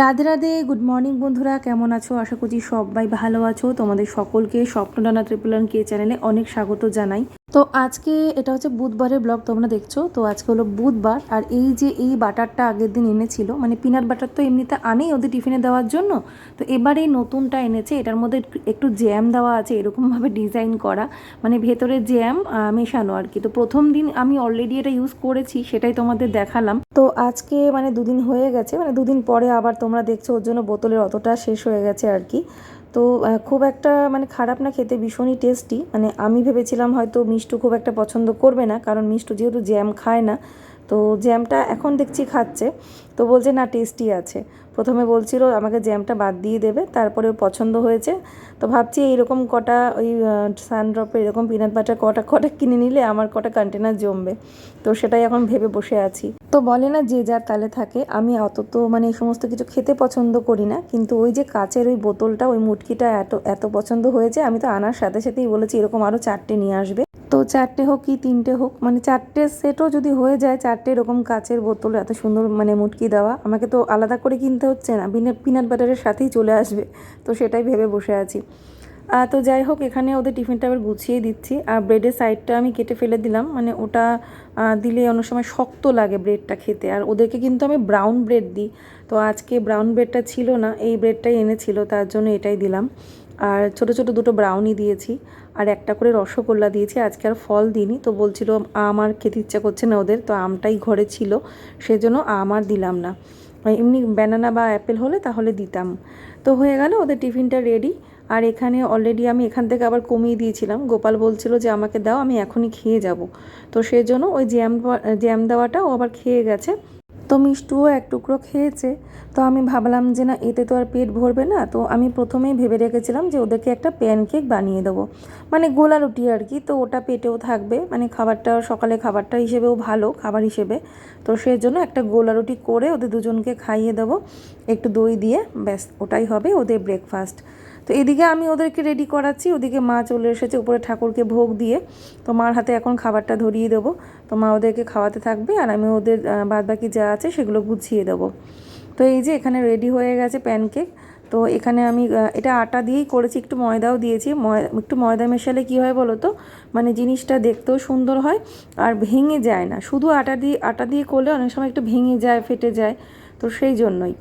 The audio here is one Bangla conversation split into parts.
রাধে রাধে গুড মর্নিং বন্ধুরা, কেমন আছো? আশা করছি সবাই ভালো আছো। তোমাদের সকলকে স্বপ্ন ডানা ত্রিপুলান কে চ্যানেলে অনেক স্বাগত জানাই। তো আজকে এটা হচ্ছে বুধবারের ব্লগ, তোমরা দেখছ। তো আজকে হলো বুধবার, আর এই যে এই বাটারটা আগের দিন এনেছিল মানে পিনাট বাটার তো এমনিতে আনেই ওদের টিফিনে দেওয়ার জন্য। তো এবার এই নতুনটা এনেছে, এটার মধ্যে একটু জ্যাম দেওয়া আছে, এরকমভাবে ডিজাইন করা মানে ভেতরে জ্যাম মেশানো আর কি। তো প্রথম দিন আমি অলরেডি এটা ইউজ করেছি, সেটাই তোমাদের দেখালাম। তো আজকে মানে দুদিন হয়ে গেছে মানে দুদিন পরে আবার তোমরা দেখছ, ওর জন্য বোতলের অতটা শেষ হয়ে গেছে আর কি। তো খুব একটা মানে খারাপ না, খেতে ভীষণই টেস্টি মানে আমি ভেবেছিলাম হয়তো মিষ্টু খুব একটা পছন্দ করবে না, কারণ মিষ্টু যেহেতু জ্যাম খায় না, তো জ্যামটা এখন দেখছি খাচ্ছে। তো বলছে, না টেস্টি আছে। প্রথমে বলছিল, আমাকে জ্যামটা বাদ দিয়ে দেবে, তারপরে পছন্দ হয়েছে। তো ভাবছি এইরকম কটা ওই সানড্রপের এরকম পিনাট বাটার কটা কটা কিনে নিলে আমার কটা কন্টেনার জমবে। তো সেটাই এখন ভেবে বসে আছি। তো বলে না, যে যার তালে থাকে, আমি অত তো মানে এই সমস্ত কিছু খেতে পছন্দ করি না। কিন্তু ওই যে কাচের ওই বোতলটা, ওই মুটকিটা এত এত পছন্দ হয়েছে, আমি তো আনার সাথে সাথেই বলেছি, এরকম আরও চারটে নিয়ে আসবে। তো চারটে হোক কি তিনটে হোক মানে চারটে সেটও যদি হয়ে যায়, চারটে এরকম কাচের বোতল, এত সুন্দর মানে মুটকি দেওয়া, আমাকে তো আলাদা করে কিনতে হচ্ছে না পিনাট বাটারের সাথেই চলে আসবে। তো সেটাই ভেবে বসে আছি। তো যাই হোক, এখানে ওদের টিফিনটা আবার গুছিয়ে দিচ্ছি। আর ব্রেডের সাইডটা আমি কেটে ফেলে দিলাম। মানে ওটা দিলে অনেক সময় শক্ত লাগে ব্রেডটা খেতে। আর ওদেরকে কিন্তু আমি ব্রাউন ব্রেড দিই। তো আজকে ব্রাউন ব্রেডটা ছিল না, এই ব্রেডটাই এনেছিল, তার জন্য এটাই দিলাম। আর ছোট ছোট দুটো ব্রাউনি দিয়েছি। আর একটা করে রসগোল্লা দিয়েছি। আজকে আর ফল দিইনি। তো বলছিল, আম আর খেতে ইচ্ছা করছে না ওদের। তো আমটাই ঘরে ছিল। সেজন্য আম আর দিলাম না। এমনি ব্যানানা বা অ্যাপেল হলে তাহলে দিতাম। তো হয়ে গেল, ওদের টিফিনটা রেডি আর এখানে অলরেডি আমি এখান থেকে আবার কমিয়ে দিয়েছিলাম। গোপাল বলছিল যে, আমাকে দাও, আমি এখনই খেয়ে যাব। তো সেজন্য ওই জ্যাম জ্যাম দেওয়াটাও আবার খেয়ে গেছে। তো মিষ্টুও এক টুকরো খেয়েছে। তো আমি ভাবলাম যে না, এতে তো আর পেট ভরবে না। তো আমি প্রথমেই ভেবে রেখেছিলাম যে ওদেরকে একটা প্যানকেক বানিয়ে দেবো। মানে গোলা রুটি আর কি, তো ওটা পেটেও থাকবে। মানে খাবারটা সকালে খাবারটা হিসেবেও ভালো, খাবার হিসেবে। তো সেই জন্য একটা গোলা রুটি করে ওদের দুজনকে খাইয়ে দেবো। একটু দই দিয়ে, ব্যাস, ওটাই হবে ওদের ব্রেকফাস্ট তো এদিকে আমি ওদেরকে রেডি করাচ্ছি। ওদিকে মা চলে এসেছে উপরে ঠাকুরকে ভোগ দিয়ে। তো মার হাতে এখন খাবারটা ধরিয়ে দেবো। তো মা ওদেরকে খাওয়াতে থাকবে আর আমি ওদের বাদ বাকি যা আছে সেগুলো গুছিয়ে দেবো। তো এই যে এখানে রেডি হয়ে গেছে প্যানকেক তো এখানে আমি এটা আটা দিয়েই করেছি, একটু ময়দাও দিয়েছি। একটু ময়দা মেশালে কী হয় বলো তো? মানে জিনিসটা দেখতেও সুন্দর হয় আর ভেঙে যায় না। শুধু আটা দিয়ে আটা দিয়ে করলে অনেক সময় একটু ভেঙে যায়, ফেটে যায়। তো সেই জন্যই।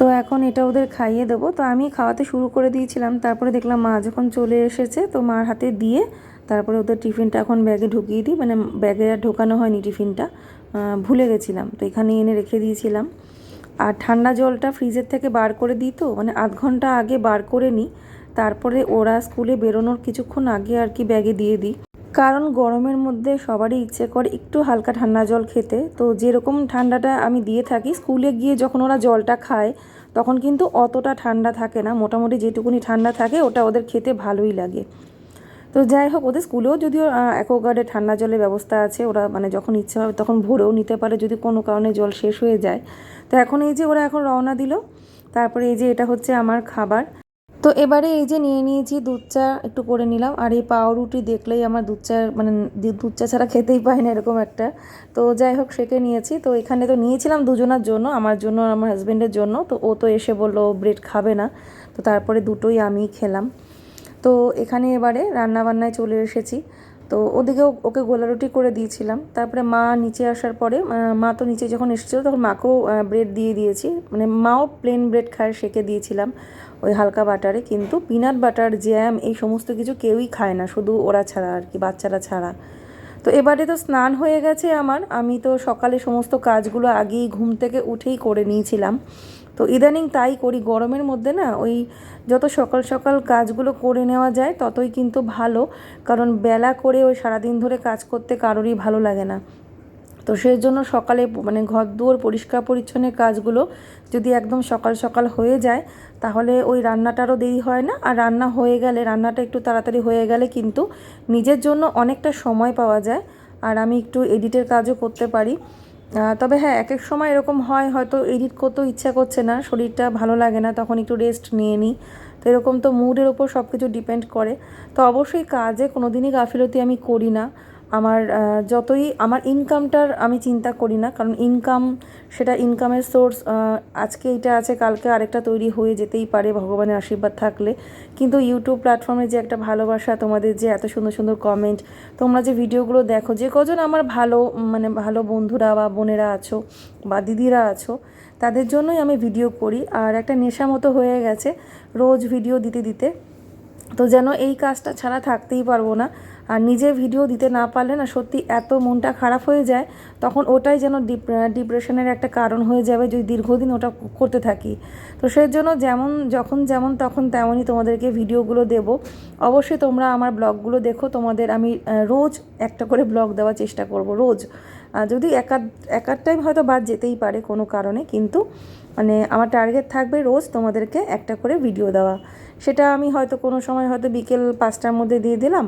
তো এখন এটা ওদের খাইয়ে দেবো। তো আমি খাওয়াতে শুরু করে দিয়েছিলাম, তারপরে দেখলাম মা যখন চলে এসেছে, তো মার হাতে দিয়ে তারপরে ওদের টিফিনটা এখন ব্যাগে ঢুকিয়ে দিই মানে ব্যাগে আর ঢোকানো হয়নি টিফিনটা ভুলে গেছিলাম। তো এখানে এনে রেখে দিয়েছিলাম। আর ঠান্ডা জলটা ফ্রিজের থেকে বার করে দিই তো মানে আধ ঘণ্টা আগে বার করে নিই, তারপরে ওরা স্কুলে বেরোনোর কিছুক্ষণ আগে আর কি ব্যাগে দিয়ে দিই। কারণ গরমের মধ্যে সবারই ইচ্ছে করে একটু হালকা ঠান্ডা জল খেতে। তো যেরকম ঠান্ডাটা আমি দিয়ে থাকি, স্কুলে গিয়ে যখন ওরা জলটা খায়, তখন কিন্তু অতটা ঠান্ডা থাকে না। মোটামুটি যেটুকুনি ঠান্ডা থাকে, ওটা ওদের খেতে ভালোই লাগে। তো যাই হোক, ওদের স্কুলেও যদিও অ্যাকোয়াগার্ডে ঠান্ডা জলের ব্যবস্থা আছে, ওরা মানে যখন ইচ্ছে হবে তখন ভরেও নিতে পারে যদি কোনো কারণে জল শেষ হয়ে যায়। তো এখন এই যে ওরা এখন রওনা দিল, তারপরে এই যে এটা হচ্ছে আমার খাবার। তো এবারে এই যে নিয়ে নিয়েছি দুধ চা, একটু করে নিলাম। আর এই পাউরুটি দেখলেই আমার দুধ চা মানে দুধ চা ছাড়া খেতেই পায় না এরকম একটা। তো যাই হোক, সেকে নিয়েছি। তো এখানে তো নিয়েছিলাম দুজনার জন্য, আমার জন্য আর আমার হাজব্যান্ডের জন্য। তো ও তো এসে বলল ব্রেড খাবে না। তো তারপরে দুটোই আমি খেলাম। তো এখানে এবারে রান্নাবান্নায় চলে এসেছি। তো ওদিকে ওকে গোলা রুটি করে দিয়েছিলাম। তারপরে মা নিচে আসার পরে মা তো নিচে যখন এসেছিল তখন মাকেও ব্রেড দিয়ে দিয়েছি। মানে মাও প্লেন ব্রেড খায়, সেকে দিয়েছিলাম ওই হালকা বাটারে কিন্তু পিনাট বাটার জ্যাম এই সমস্ত কিছু কেউই খায় না, শুধু ওরা ছাড়া আর কি, বাচ্চারা ছাড়া। তো এবারে তো স্নান হয়ে গেছে আমার। আমি তো সকালে সমস্ত কাজগুলো আগেই ঘুম থেকে উঠেই করে নিয়েছিলাম। তো ইদানিং তাই করি, গরমের মধ্যে না ওই যত সকাল সকাল কাজগুলো করে নেওয়া যায়, ততই কিন্তু ভালো। কারণ বেলা করে ওই সারাদিন ধরে কাজ করতে কারোরই ভালো লাগে না। তো সেই জন্য সকালে মানে ঘর দুয়ার পরিষ্কার পরিচ্ছন্নের কাজগুলো যদি একদম সকাল সকাল হয়ে যায়, তাহলে ওই রান্নাটারও দেরি হয় না। আর রান্না হয়ে গেলে, রান্নাটা একটু তাড়াতাড়ি হয়ে গেলে কিন্তু নিজের জন্য অনেকটা সময় পাওয়া যায়। আর আমি একটু এডিটের কাজও করতে পারি। তবে হ্যাঁ এক এক সময় এরকম হয়, হয়তো এডিট করতেও ইচ্ছা করছে না, শরীরটা ভালো লাগে না, তখন একটু রেস্ট নিয়ে নিই। তো এরকম তো মুডের ওপর সব কিছু ডিপেন্ড করে। তো অবশ্যই কাজে কোনো দিনই গাফিলতি আমি করি না। আমার যতই আমার ইনকামটার আমি চিন্তা করি না, কারণ ইনকাম সেটা ইনকামের সোর্স আজকে এটা আছে, কালকে আরেকটা তৈরি হয়ে যেতেই পারে, ভগবানের আশীর্বাদ থাকলে। কিন্তু ইউটিউব প্ল্যাটফর্মে যে একটা ভালোবাসা, তোমাদের যে এত সুন্দর সুন্দর কমেন্ট তোমরা যে ভিডিওগুলো দেখো, যে কজন আমার ভালো মানে ভালো বন্ধুরা বা বোনেরা আছো বা দিদিরা আছো, তাদের জন্যই আমি ভিডিও করি। আর একটা নেশা মতো হয়ে গেছে, রোজ ভিডিও দিতে দিতে। তো যেন এই কাজটা ছাড়া থাকতেই পারব না। আর নিজে ভিডিও দিতে না পারলে না সত্যি এত মনটা খারাপ হয়ে যায়, তখন ওটাই যেন ডিপ্রেশনের একটা কারণ হয়ে যাবে যদি দীর্ঘদিন ওটা করতে থাকি। তো সেই জন্য যেমন, যখন যেমন তখন তেমনই তোমাদেরকে ভিডিওগুলো দেব। অবশ্যই তোমরা আমার ব্লগগুলো দেখো। তোমাদের আমি রোজ একটা করে ব্লগ দেওয়ার চেষ্টা করব, রোজ। যদি একাধ একাধ টাইম হয়তো বাদ যেতেই পারে কোনো কারণে, কিন্তু মানে আমার টার্গেট থাকবে রোজ তোমাদেরকে একটা করে ভিডিও দেওয়া। সেটা আমি হয়তো কোনো সময় হয়তো বিকেল পাঁচটার মধ্যে দিয়ে দিলাম।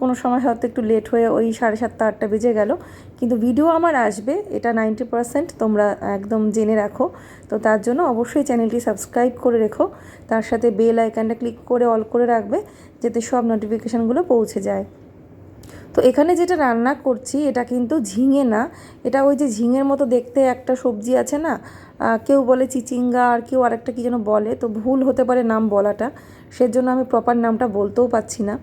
কোনো সময় হয়তো একটু লেট হয়ে ওই সাড়ে সাতটা, আটটা বেজে গেল। কিন্তু ভিডিও আমার আসবে, এটা নাইনটি পারসেন্ট তোমরা একদম জেনে রাখো। তো তার জন্য অবশ্যই চ্যানেলটি সাবস্ক্রাইব করে রেখো। তার সাথে বেল আইকনটা ক্লিক করে অল করে রাখবে, যাতে সব নোটিফিকেশানগুলো পৌঁছে যায়। তো এখানে যেটা রান্না করছি, এটা কিন্তু ঝিঙে না। এটা ওই যে ঝিঙের মতো দেখতে একটা সবজি আছে না কেউ বলে চিচিঙ্গা, আর কেউ আরেকটা কী যেন বলে, তো ভুল হতে পারে নাম বলাটা। সেজন্য আমি প্রপার নামটা বলতেও পাচ্ছি না।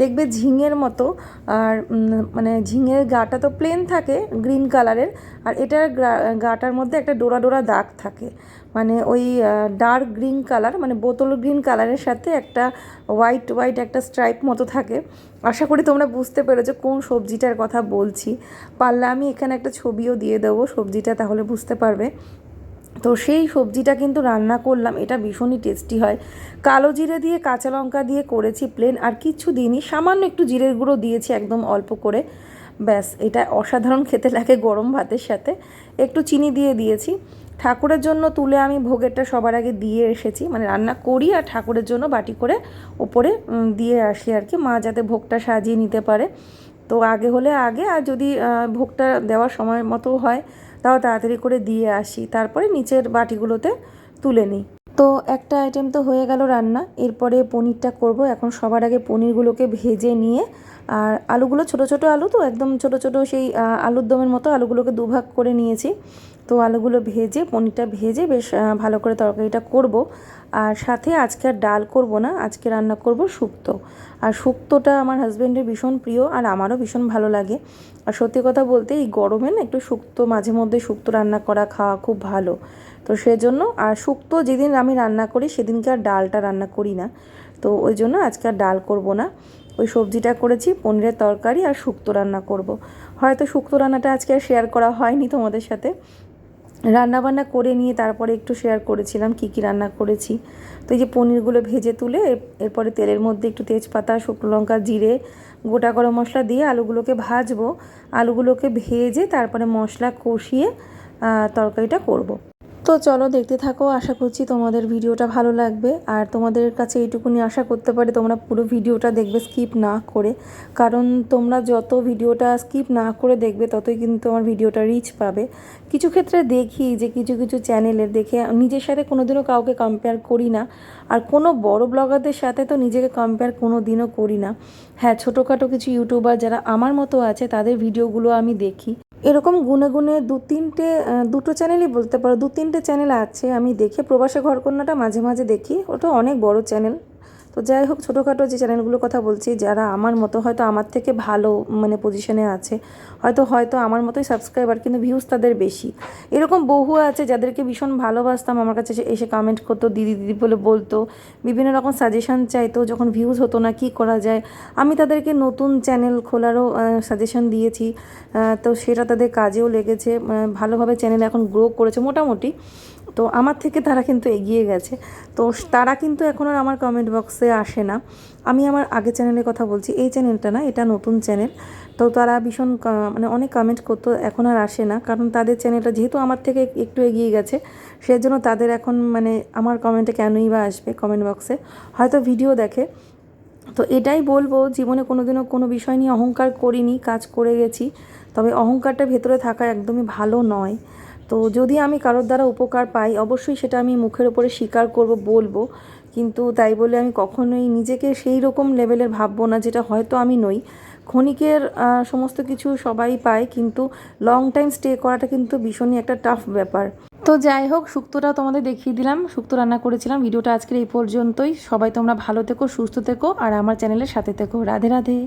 দেখবে ঝিঙের মতো, আর মানে ঝিঙের গাটা তো প্লেন থাকে গ্রিন কালারের আর এটার গাটার মধ্যে একটা ডোরা ডোরা দাগ থাকে। মানে ওই ডার্ক গ্রিন কালার মানে বোতল গ্রিন কালারের সাথে একটা হোয়াইট হোয়াইট একটা স্ট্রাইপ মতো থাকে। আশা করি তোমরা বুঝতে পেরেছ কোন সবজিটার কথা বলছি। পারলে আমি এখানে একটা ছবিও দিয়ে দেবো, সবজিটা তাহলে বুঝতে পারবে। তো সেই সবজিটা কিন্তু রান্না করলাম, এটা ভীষণই টেস্টি হয়। কালো জিরে দিয়ে, কাঁচা লঙ্কা দিয়ে করেছি প্লেন আর কিচ্ছু দিইনি, সামান্য একটু জিরের গুঁড়ো দিয়েছি একদম অল্প করে। ব্যাস, এটা অসাধারণ খেতে লাগে গরম ভাতের সাথে। একটু চিনি দিয়ে দিয়েছি। ঠাকুরের জন্য তুলে আমি ভোগেরটা সবার আগে দিয়ে এসেছি মানে রান্না করি আর ঠাকুরের জন্য বাটি করে ওপরে দিয়ে আসি আর কি, মা যাতে ভোগটা সাজিয়ে নিতে পারে। তো আগে হলে আগে, আর যদি ভোগটা দেওয়ার সময় মতো হয় তাও তাড়াতাড়ি করে দিয়ে আসি, তারপরে নিচের বাটিগুলোতে তুলে নিই। তো একটা আইটেম তো হয়ে গেল রান্না, এরপরে পনিরটা করব। এখন সবার আগে পনিরগুলোকে ভেজে নিয়ে, আর আলুগুলো ছোট ছোট আলু তো, একদম ছোট ছোট সেই আলুর দমের মতো আলুগুলোকে দুভাগ করে নিয়েছি। তো আলুগুলো ভেজে, পনিরটা ভেজে বেশ ভালো করে তরকারিটা করব। আর সাথে আজকে আর ডাল করব না, আজকে রান্না করব শুক্তো। আর শুক্তোটা আমার হাজব্যান্ডের ভীষণ প্রিয় আর আমারও ভীষণ ভালো লাগে। আর সত্যি কথা বলতে এই গরমে না একটু শুক্তো, মাঝে মধ্যে শুক্তো রান্না করা খাওয়া খুব ভালো। তো সেজন্য, আর শুক্তো যেদিন আমি রান্না করি সেদিনকে আর ডালটা রান্না করি না। তো ওই জন্য আজকে আর ডাল করব না। ওই সবজিটা করেছি, পনিরের তরকারি আর শুক্তো রান্না করব। হয়তো শুক্তো রান্নাটা আজকে আর শেয়ার করা হয়নি তোমাদের সাথে। রান্নাবান্না করে নিয়ে তারপরে একটু শেয়ার করেছিলাম, কি কি রান্না করেছি তো এই যে পনিরগুলো ভেজে তুলে এরপরে তেলের মধ্যে একটু তেজপাতা, শুকনো লঙ্কা, জিরে, গোটা গরম মশলা দিয়ে আলুগুলোকে ভাজবো আলুগুলোকে ভেজে তারপরে মশলা কষিয়ে তরকারিটা করব। তো চলো দেখতে থাকো, আশা করছি তোমাদের ভিডিওটা ভালো লাগবে। আর তোমাদের কাছে এইটুকুনি আশা করতে পারি তোমরা পুরো ভিডিওটা দেখবে স্কিপ না করে। কারণ তোমরা যত ভিডিওটা স্কিপ না করে দেখবে, ততই কিন্তু আমার ভিডিওটা রিচ পাবে। কিছু ক্ষেত্রে দেখি যে, কিছু কিছু চ্যানেলের দেখে নিজের সাথে কোনোদিনও কাউকে কম্পেয়ার করি না। আর কোনো বড় ব্লগারদের সাথে তো নিজেকে কম্পেয়ার কোনো দিনও করি না। হ্যাঁ ছোটোখাটো কিছু ইউটিউবার যারা আমার মতো আছে, তাদের ভিডিওগুলো আমি দেখি। এরকম গুনে গুনে দু তিনটে দুটো চ্যানেলই বলতে পারো, দু তিনটে চ্যানেল আছে, আমি দেখে প্রবাসে ঘরকন্যাটা মাঝে মাঝে দেখি, ওটা অনেক বড় চ্যানেল তো যাই হোক, ছোটোখাটো যে চ্যানেলগুলোর কথা বলছি, যারা আমার মতো হয়তো আমার থেকে ভালো মানে পজিশনে আছে, হয়তো হয়তো আমার মতোই সাবস্ক্রাইবার কিন্তু ভিউজ তাদের বেশি। এরকম বহু আছে যাদেরকে ভীষণ ভালোবাসতাম, আমার কাছে এসে- এসে কমেন্ট করতো, দিদি দিদি বলে বলতো। বিভিন্ন রকম সাজেশন চাইতো, যখন ভিউজ হতো না, কি করা যায়? আমি তাদেরকে নতুন চ্যানেল খোলারও সাজেশন দিয়েছি। তো সেটা তাদের কাজেও লেগেছে। ভালোভাবে চ্যানেল এখন গ্রো করেছে মোটামুটি। তো আমার থেকে তারা কিন্তু এগিয়ে গেছে। তো তারা কিন্তু এখন আর আমার কমেন্ট বক্সে আসে না। আমি আমার আগে চ্যানেলের কথা বলছি, এই চ্যানেলটা না, এটা নতুন চ্যানেল। তো তারা ভীষণ মানে অনেক কমেন্ট করতো, এখন আর আসে না। কারণ তাদের চ্যানেলটা যেহেতু আমার থেকে একটু এগিয়ে গেছে, সেজন্য তাদের এখন মানে আমার কমেন্টে কেনই বা আসবে কমেন্ট বক্সে হয়তো ভিডিও দেখে। তো এটাই বলব, জীবনে কোনোদিনও কোনো বিষয় নিয়ে অহংকার করিনি, কাজ করে গেছি। তবে অহংকারটা ভেতরে থাকা একদমই ভালো নয়। তো যদি আমি কারোর দ্বারা উপকার পাই, অবশ্যই সেটা আমি মুখের ওপরে স্বীকার করব, বলব। কিন্তু তাই বলে আমি কখনোই নিজেকে সেই রকম লেভেলের ভাববো না যেটা হয়তো আমি নই। ক্ষণিকের সমস্ত কিছু সবাই পায় কিন্তু লং টাইম স্টে করাটা কিন্তু ভীষণই একটা টাফ ব্যাপার। তো যাই হোক শুক্তোটা তোমাদের দেখিয়ে দিলাম শুক্তো রান্না করেছিলাম। ভিডিওটা আজকের এই পর্যন্তই। সবাই তোমরা ভালো থেকো, সুস্থ থেকো, আর আমার চ্যানেলের সাথে থেকো। রাধে রাধে।